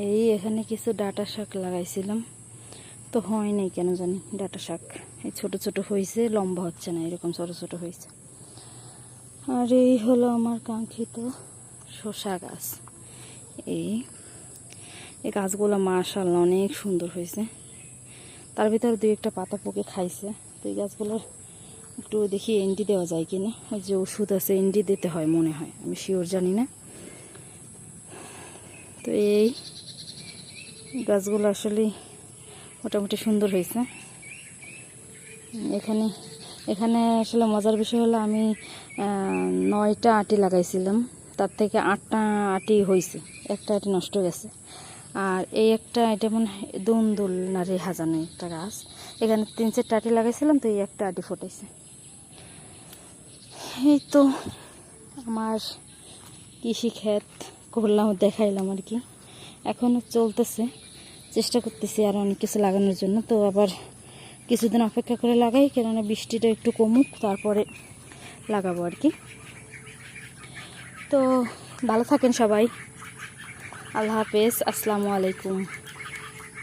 এই এখানে কিছু ডাটা শাক লাগাইছিলাম। তো হয় নাই কেন জানি ডাটা শাক। এই ছোট ছোট হয়েছে লম্বা হচ্ছে না, এরকম ছোট ছোট হয়েছে আর এই হলো আমার কাঙ্ক্ষিত শসা গাছ। এই এই গাছগুলো মাশাল্লাহ অনেক সুন্দর হয়েছে তার ভিতরে দুই একটা পাতা পোকে খাইছে। তো এই গাছগুলোর একটু দেখি এন্ডি দেওয়া যায় কিনা। ওই যে ওষুধ আছে, এন্ডি দিতে হয় মনে হয়, আমি শিওর জানি না। তো এই গাছগুলো আসলে মোটামুটি সুন্দর হয়েছে। এখানে এখানে আসলে মজার বিষয় হলো আমি নয়টা আটি লাগাইছিলাম, তার থেকে আটটা আটি হয়েছে, একটা আটি নষ্ট গেছে। আর এই একটা এটা মনে হয় দুন্দুল না রে হাজানো একটা গাছ, এখানে তিন চারটা আটি লাগাইছিলাম, তো এই একটা আটি ফুটেছে। এই তো আমার কৃষি ক্ষেত করলাম দেখাইলাম আর কি। এখনও চলতেছে। চেষ্টা করতেছি আর অনেক কিছু লাগানোর জন্য। তো আবার কিছুদিন অপেক্ষা করে লাগাই, কেননা বৃষ্টিটা একটু কমুক, তারপরে লাগাবো আর কি। তো ভালো থাকেন সবাই। আল্লাহ হাফেজ। আসসালামু আলাইকুম।